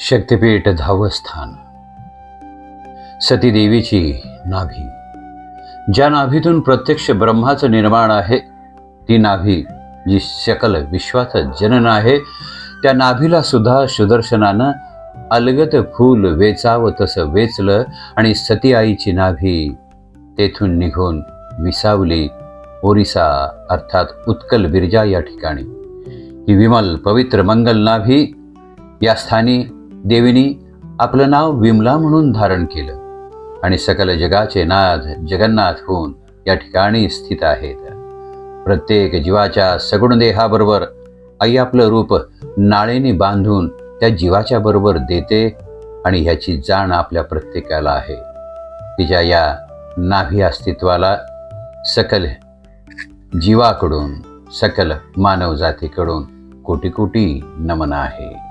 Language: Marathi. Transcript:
शक्तिपीठ धावस्थान. सतीदेवीची नाभी. ज्या नाभीतून प्रत्यक्ष ब्रह्माचं निर्माण आहे ती नाभी जी सकल विश्वाचं जनन आहे त्या नाभीला सुद्धा सुदर्शनानं अलगत फूल वेचावं तसं वेचलं आणि सती आईची नाभी तेथून निघून विसावली ओरिसा अर्थात उत्कल बिरजा या ठिकाणी. ही विमल पवित्र मंगल नाभी या स्थानी देवीनी आपलं नाव विमला म्हणून धारण केलं आणि सकल जगाचे नाथ जगन्नाथ होऊन या ठिकाणी स्थित आहेत. प्रत्येक जीवाच्या सगुण देहाबरोबर आई आपलं रूप नाळेने बांधून त्या जीवाच्या बरोबर देते आणि ह्याची जाण आपल्या प्रत्येकाला आहे. तिच्या या नाभी अस्तित्वाला सकल जीवाकडून सकल मानवजातीकडून कोटी कोटी नमन आहे.